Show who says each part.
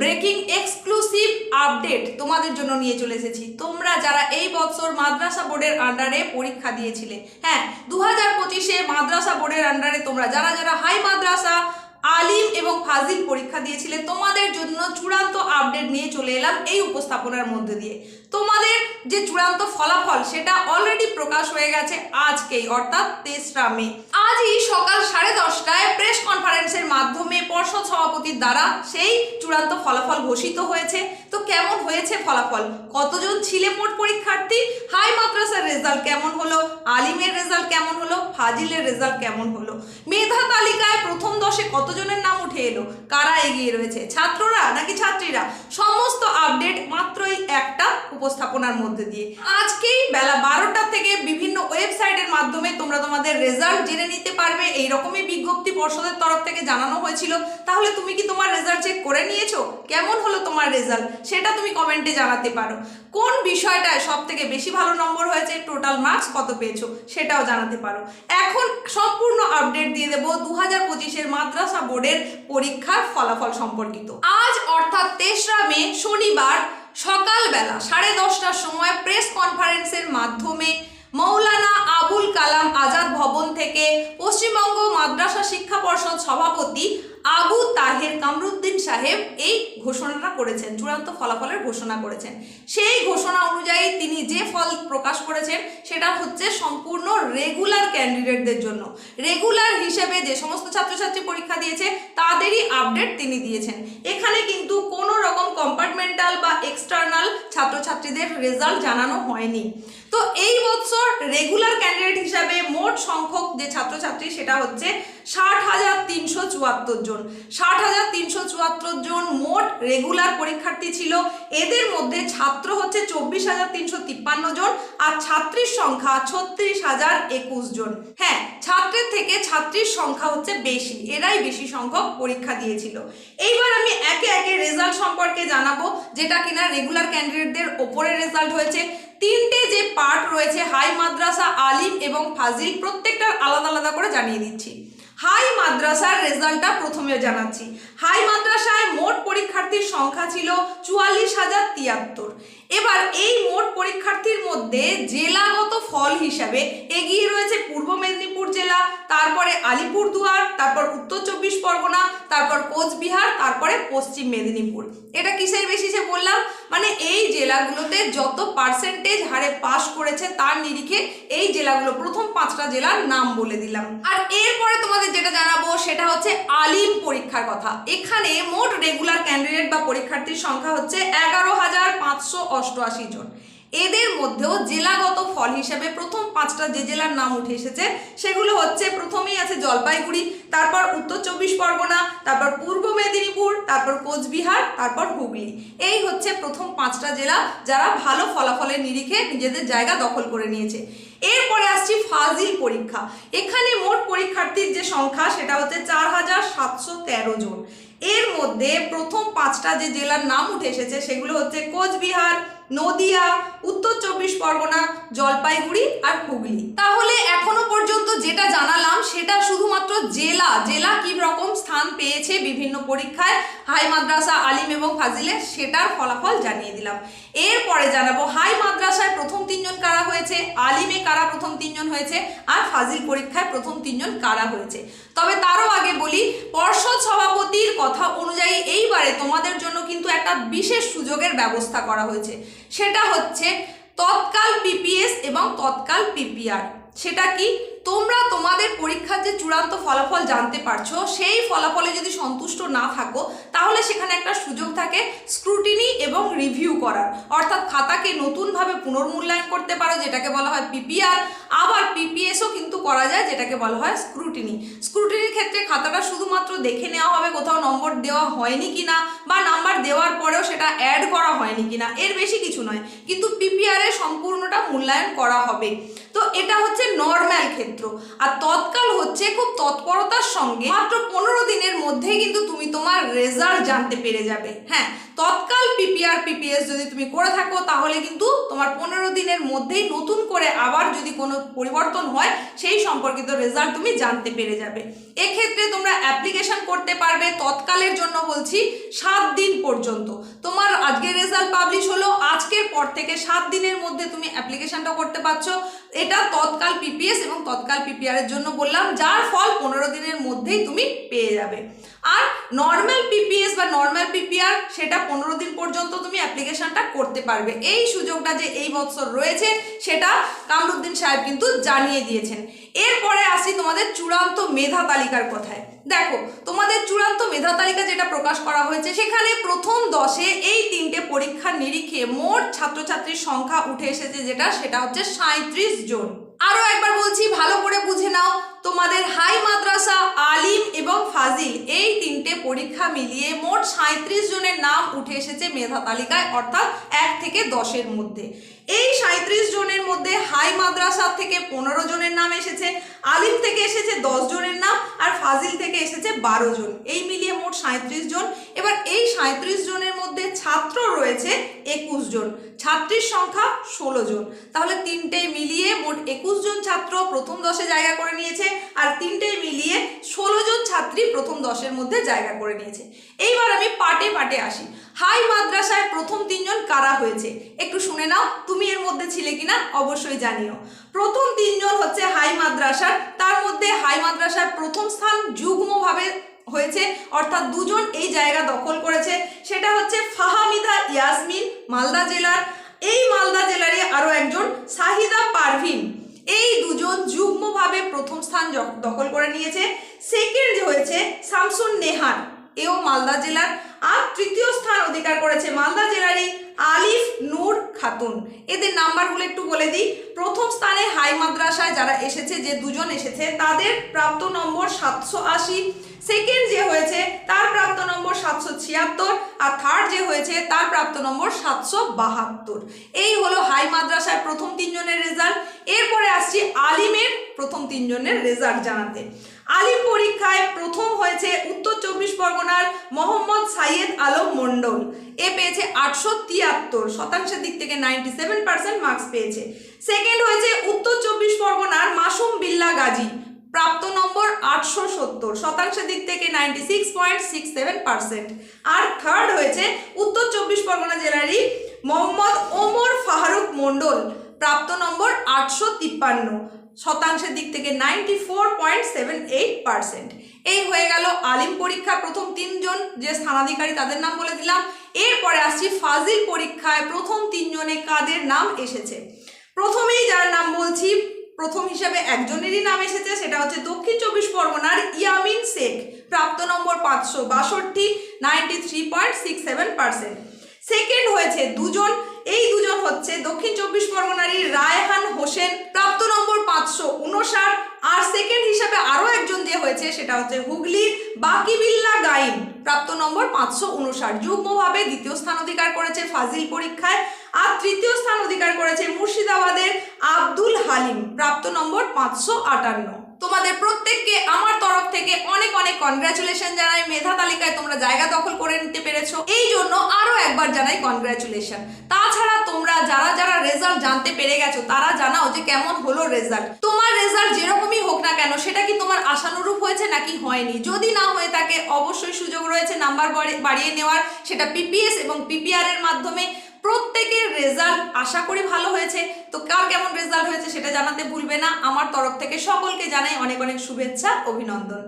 Speaker 1: Breaking exclusive update তোমাদের জন্য নিয়ে চলে এসেছি। তোমরা যারা এই বছর মাদ্রাসা বোর্ডের আন্ডারে পরীক্ষা দিয়েছিলে হ্যাঁ দু হাজার পঁচিশে মাদ্রাসা বোর্ডের আন্ডারে তোমরা যারা যারা হাই মাদ্রাসা, আলিম এবং ফাজিল পরীক্ষা দিয়েছিলে, তোমাদের জন্য চূড়ান্ত আপডেট নিয়ে চলে এলাম এই উপস্থাপনার মধ্যে দিয়ে। তোমাদের যে চূড়ান্ত ফলাফল, সেটা অলরেডি প্রকাশ হয়ে গেছে আজকেই, অর্থাৎ তেসরা মে। আজই সকাল সাড়ে দশটায় প্রেস কনফারেন্সের মাধ্যমে পর্ষদ সভাপতির দ্বারা সেই চূড়ান্ত ফলাফল ঘোষিত হয়েছে। তো কেমন হয়েছে ফলাফল? কতজন ছিলে মোট পরীক্ষার্থী? হাই মাদ্রাসার রেজাল্ট কেমন হলো? আলিমের রেজাল্ট কেমন হলো? ফাজিলের রেজাল্ট কেমন হলো? মেধা তালিকায় প্রথম দশে কতজনের নাম উঠে এলো? কারা এগিয়ে রয়েছে? ছাত্ররা নাকি ছাত্রীরা? সমস্ত আপডেট মাত্রই একটা উপস্থাপনার মধ্যে দিয়ে। আজকেই বেলা বারোটা থেকে বিভিন্ন ওয়েবসাইটের মাধ্যমে তোমরা তোমাদের রেজাল্ট জেনে নিতে পারবে। এই রকমই বিজ্ঞপ্তি পর্ষদের তরফ থেকে জানানো হয়েছিল। তাহলে তুমি কি তোমার রেজাল্ট চেক করে নিয়েছো? কেমন হলো তোমার রেজাল্ট? সেটা তুমি কমেন্টে জানাতে পারো। কোন বিষয়টায় সব থেকে বেশি ভালো নম্বর হয়েছে? টোটাল মার্কস কত পেয়েছ? সেটাও জানাতে পারো। এখন সম্পূর্ণ আপডেট দিয়ে দেবো দু হাজার পঁচিশের মাদ্রাসা বোর্ডের পরীক্ষার ফলাফল সম্পর্কিত। আজ অর্থাৎ তেসরা মে, শনিবার সকালবেলা সাড়ে দশটার সময় প্রেস কনফারেন্সের মাধ্যমে মৌলানা আবুল কালাম আজাদ ভবন থেকে পশ্চিমবঙ্গ মাদ্রাসা শিক্ষা পর্ষদ সভাপতি আবু তাহের কামরুদ্দিন সাহেব এই ঘোষণাটা করেছেন, চূড়ান্ত ফলাফলের ঘোষণা করেছেন। সেই ঘোষণা অনুযায়ী তিনি যে ফল প্রকাশ করেছেন, সেটা হচ্ছে সম্পূর্ণ রেগুলার ক্যান্ডিডেটদের জন্য। রেগুলার হিসেবে যে সমস্ত ছাত্রছাত্রী পরীক্ষা দিয়েছে, তাদেরই আপডেট তিনি দিয়েছেন। এখানে কিন্তু কোনো রকম কম্পার্টমেন্টাল বা এক্সটার্নাল ছাত্রছাত্রীদের রেজাল্ট জানানো হয়নি। তো এই বছর রেগুলার ক্যান্ডিডেট হিসাবে মোট সংখ্যক যে ছাত্রছাত্রী, সেটা হচ্ছে ষাট হাজার তিনশো চুয়াত্তর জন। ষাট হাজার তিনশো চুয়াত্তর জন মোট রেগুলার পরীক্ষার্থী ছিল। এদের মধ্যে ছাত্র হচ্ছে চব্বিশ হাজার তিনশো তিপ্পান্ন জন আর ছাত্রীর সংখ্যা ছত্রিশ হাজার একুশ জন। হ্যাঁ ছাত্রের থেকে ছাত্রীর সংখ্যা হচ্ছে বেশি, এরাই বেশি সংখ্যক পরীক্ষা দিয়েছিল। এইবার আমি একে একে রেজাল্ট সম্পর্কে জানাব, যেটা কিনা রেগুলার ক্যান্ডিডেটদের ওপরে রেজাল্ট হয়েছে। তিনটে যে পার্ট রয়েছে, হাই মাদ্রাসা, আলিম এবং ফাজিল, প্রত্যেকটার আলাদা আলাদা করে জানিয়ে দিচ্ছি। হাই মাদ্রাসার রেজাল্টটা প্রথমে জানাচ্ছি। হাই মাদ্রাসায় মোট পরীক্ষার্থীর সংখ্যা ছিল চুয়াল্লিশ হাজার তিয়াত্তর। এবার এই মোট পরীক্ষার্থীর মধ্যে জেলাগত ফল হিসাবে এগিয়ে রয়েছে পূর্ব মেদিনীপুর জেলা, তারপরে আলিপুরদুয়ার, তারপর উত্তর চব্বিশ পরগনা, তারপর কোচবিহার, তারপরে পশ্চিম মেদিনীপুর। এটা কিসের বেসিসে বললাম? মানে এই জেলাগুলোতে যত পার্সেন্টেজ হারে পাশ করেছে তার নিরিখে এই জেলাগুলো, প্রথম পাঁচটা জেলার নাম বলে দিলাম। আর এরপরে তোমাদের যেটা জানাব, সেটা হচ্ছে আলিম পরীক্ষার কথা। এখানে মোট রেগুলার ক্যান্ডিডেট বা পরীক্ষার্থীর সংখ্যা হচ্ছে এগারো হাজার পাঁচশো অষ্টআশি জন। এদের মধ্যেও জেলাগত ফল হিসেবে প্রথম পাঁচটা যে জেলার নাম উঠে এসেছে, সেগুলো হচ্ছে প্রথমেই আছে জলপাইগুড়ি, তারপর উত্তর চব্বিশ পরগনা, তারপর পূর্ব মেদিনীপুর, তারপর কোচবিহার, তারপর হুগলি। এই হচ্ছে প্রথম পাঁচটা জেলা যারা ভালো ফলাফলের নিরিখে নিজেদের জায়গা দখল করে নিয়েছে। এরপরে আসছি ফাজিল পরীক্ষা। এখানে মোট পরীক্ষার্থীর যে সংখ্যা, সেটা হচ্ছে চার হাজার সাতশো তেরো জন। এর মধ্যে প্রথম পাঁচটা যে জেলার নাম উঠে এসেছে, সেগুলো হচ্ছে কোচবিহার, নদিয়া, উত্তর চব্বিশ পরগনা, জলপাইগুড়ি আর হুগলি। পর্যন্ত যেটা জানালাম, সেটা শুধুমাত্র জেলা জেলা কি রকম স্থান পেয়েছে বিভিন্ন পরীক্ষায়। হাই মাদ্রাসা আলিম এবং ফাজিলে, সেটার ফলাফল জানিয়ে দিলাম। এরপরে জানাব, হাই মাদ্রাসায় প্রথম তিনজন কারা হয়েছে? আলিমে কারা প্রথম তিনজন হয়েছে? আর ফাজিল পরীক্ষায় প্রথম তিনজন কারা হয়েছে? তবে তারও আগে বলি, পর্ষদ সভাপতির কথা অনুযায়ী এইবারে তোমাদের জন্য কিন্তু একটা বিশেষ সুযোগের ব্যবস্থা করা হয়েছে। সেটা হচ্ছে, তৎকাল পিপিএস এবং তৎকাল পিপিআর। সেটা কি? তোমরা তোমাদের পরীক্ষার যে চূড়ান্ত ফলাফল জানতে পারছ, সেই ফলাফলে যদি সন্তুষ্ট না থাকো, তাহলে সেখানে একটা সুযোগ থাকে স্ক্রুটিনি এবং রিভিউ করার। অর্থাৎ খাতাকে নতুনভাবে পুনর্মূল্যায়ন করতে পারো, যেটাকে বলা হয় পিপিআর আবার পিপিএসও কিন্তু করা যায়, যেটাকে বলা হয় স্ক্রুটিনি স্ক্রুটিনির ক্ষেত্রে খাতাটা শুধুমাত্র দেখে নেওয়া হবে কোথাও নম্বর দেওয়া হয়নি কিনা, বা নাম্বার দেওয়ার পরেও সেটা অ্যাড করা হয়নি কিনা, এর বেশি কিছু নয়। কিন্তু পিপিআর এর সম্পূর্ণটা মূল্যায়ন করা হবে। তো এটা হচ্ছে নর্ম্যাল ক্ষেত্র। আর তৎকাল হচ্ছে খুব তৎপরতার সঙ্গে মাত্র পনেরো দিনের মধ্যেই কিন্তু তুমি তোমার রেজাল্ট জানতে পেরে যাবে। হ্যাঁ তৎকাল পিপিআর পিপিএস যদি তুমি করে থাকো, তাহলে কিন্তু তোমার পনেরো দিনের মধ্যেই নতুন করে আবার যদি কোনো পরিবর্তন হয়, সেই সম্পর্কিত রেজাল্ট তুমি জানতে পেরে যাবে। এক্ষেত্রে তোমরা অ্যাপ্লিকেশন করতে পারবে তৎকালের জন্য বলছি সাত দিন পর্যন্ত। তোমার আজকের রেজাল্ট পাবলিশ হলো, আজকের পর থেকে সাত দিনের মধ্যে তুমি অ্যাপ্লিকেশনটা করতে পারছ। এটা তৎকাল পিপিএস এবং তৎকাল পিপিআর এর জন্য বললাম, যার ফল পনেরো দিনের মধ্যেই তুমি পেয়ে যাবে। আর নর্মাল পিপিএস বা নর্মাল পিপিআর সেটা পনেরো দিন পর্যন্ত তুমি অ্যাপ্লিকেশনটা করতে পারবে। এই সুযোগটা যে এই বছর রয়েছে, সেটা কামরুদ্দিন সাহেব কিন্তু জানিয়ে দিয়েছেন। এরপরে আসি তোমাদের চূড়ান্ত মেধা তালিকার কথায়। দেখো, তোমাদের চূড়ান্ত মেধা তালিকা যেটা প্রকাশ করা হয়েছে, সেখানে প্রথম দশে এই তিনটে পরীক্ষার নিরিখে মোট ছাত্রছাত্রীর সংখ্যা উঠে এসেছে যেটা, সেটা হচ্ছে সাঁত্রিশ জন। আরও একবার বলছি, ভালো করে বুঝে নাও, তোমাদের হাই মাদ্রাসা, আলিম এবং ফাজিল, এই তিনটে পরীক্ষা মিলিয়ে মোট সাঁত্রিশ জনের নাম উঠে এসেছে মেধা তালিকায়, অর্থাৎ এক থেকে দশের মধ্যে। এই সাঁত্রিশ জনের মধ্যে হাই মাদ্রাসা থেকে পনেরো জনের নাম এসেছে, আলিম থেকে এসেছে দশ জনের নাম আর ফাজিল থেকে এসেছে বারো জন। এই মিলিয়ে মোট সাঁত্রিশ জন। এবার এই সাঁত্রিশ জনের মধ্যে ছাত্র রয়েছে একুশ জন। ছাত্রীর সংখ্যা ষোলো জন। তাহলে তিনটে মিলিয়ে মোট একুশ জন ছাত্র প্রথম দশে জায়গা করে নিয়েছে আর তিনটে মিলিয়ে ষোলো জন ছাত্রী প্রথম দশের মধ্যে জায়গা করে নিয়েছে। এইবার আমি পাটে পাটে আসি। হাই মাদ্রাসায় প্রথম তিনজন কারা হয়েছে? একটু শুনে নাও। তুমি এর মধ্যে ছিলে কিনা অবশ্যই জানিও। প্রথম তিনজন হচ্ছে হাই মাদ্রাসার। তার মধ্যে হাই মাদ্রাসার প্রথম স্থান যুগ্মভাবে হয়েছে, অর্থাৎ দুজন এই জায়গা দখল করেছে। সেটা হচ্ছে ফাহামিদা ইয়াসমিন, মালদা জেলার। এই মালদা জেলারই আরও একজন সাহিদা পারভিন। এই দুজন যুগ্মভাবে প্রথম স্থান দখল করে নিয়েছে। সেকেন্ড হয়েছে শামসুন নেহার। এও মালদা জেলার। আর তৃতীয় স্থান অধিকার করেছে মালদা জেলারই আলিফ নূর খাতুন। এদের নাম্বারগুলো একটু বলে দিই। প্রথম স্থানে হাই মাদ্রাসায় যারা এসেছে, যে দুজন এসেছে, তাদের প্রাপ্ত নম্বর সাতশো আশি। সেকেন্ড যে হয়েছে, তার প্রাপ্ত নম্বর সাতশো ছিয়াত্তর। আর থার্ড যে হয়েছে, তার প্রাপ্ত নম্বর সাতশো বাহাত্তর। এই হলো হাই মাদ্রাসায় প্রথম তিনজনের রেজাল্ট এরপরে আসছি আলিমের প্রথম তিনজনের রেজাল্ট জানাতে। আলিম পরীক্ষায় প্রথম হয়েছে উত্তর চব্বিশ পরগনার মোহাম্মদ সাইয়েদ আলম মণ্ডল। এ পেয়েছে আটশো তিয়াত্তর, শতাংশের দিক থেকে নাইনটি সেভেন পার্সেন্ট মার্কস পেয়েছে। সেকেন্ড হয়েছে উত্তর চব্বিশ পরগনার মাসুম বিল্লা গাজী, প্রাপ্ত নম্বর আটশো সত্তর, শতাংশের দিক থেকে ninety six point six seven percent আর থার্ড হয়েছে উত্তর চব্বিশ পরগনা জেলারই মোহাম্মদ ওমর ফাহারুক মণ্ডল, প্রাপ্ত নম্বর আটশো তিপ্পান্ন। শতাংশের দিক থেকে ninety four point seven eight percent এই হয়ে গেল আলিম পরীক্ষা, প্রথম তিনজন যে স্থানাধিকারী তাদের নাম বলে দিলাম। এরপরে আসছি ফাজিল পরীক্ষায় প্রথম তিনজনে কাদের নাম এসেছে? প্রথমেই যার নাম বলছি, প্রথম হিসাবে একজনেরই নাম এসেছে, সেটা হচ্ছে দক্ষিণ চব্বিশ পরগনার ইয়ামিন শেখ। প্রাপ্ত নম্বর পাঁচশো বাষট্টি ninety three point six seven percent second হয়েছে দুজন, এই দুজন হচ্ছে দক্ষিণ চব্বিশ পরগনারই রায়হান হোসেন প্রাপ্ত নম্বর পাঁচশো উনষাট আর সেকেন্ড হিসাবে আরও একজন যে হয়েছে সেটা হচ্ছে হুগলির বাকিবিল্লা গাইন প্রাপ্ত নম্বর পাঁচশো উনষাট যুগ্মভাবে দ্বিতীয় স্থান অধিকার করেছে ফাজিল পরীক্ষায় আর তৃতীয় স্থান অধিকার করেছে মুর্শিদাবাদের আব্দুল হালিম। প্রাপ্ত নম্বর পাঁচশো আটান্ন। তোমাদের প্রত্যেককে আমার তরফ থেকে অনেক অনেক কনগ্রাচুলেশন জানাই। মেধা তালিকায় তোমরা জায়গা দখল করে নিতে পেরেছ। এই জন্য আরও একবার জানাই কনগ্রাচুলেশন তাছাড়া তোমরা যারা যারা রেজাল্ট জানতে পেরে গেছো, তারা জানাও যে কেমন হলো রেজাল্ট তোমার রেজাল্ট যেরকমই হোক না কেন, সেটা কি তোমার আশানুরূপ হয়েছে নাকি হয়নি? যদি না হয়ে থাকে অবশ্যই সুযোগ রয়েছে নাম্বার বাড়িয়ে নেওয়ার। সেটা পিপিএস এবং পিপিআর এর মাধ্যমে প্রত্যেকের রেজাল্ট আশা করি ভালো হয়েছে। তো কার কেমন রেজাল্ট হয়েছে সেটা জানাতে ভুলবে না। আমার তরফ থেকে সকলকে জানাই অনেক অনেক শুভেচ্ছা, অভিনন্দন।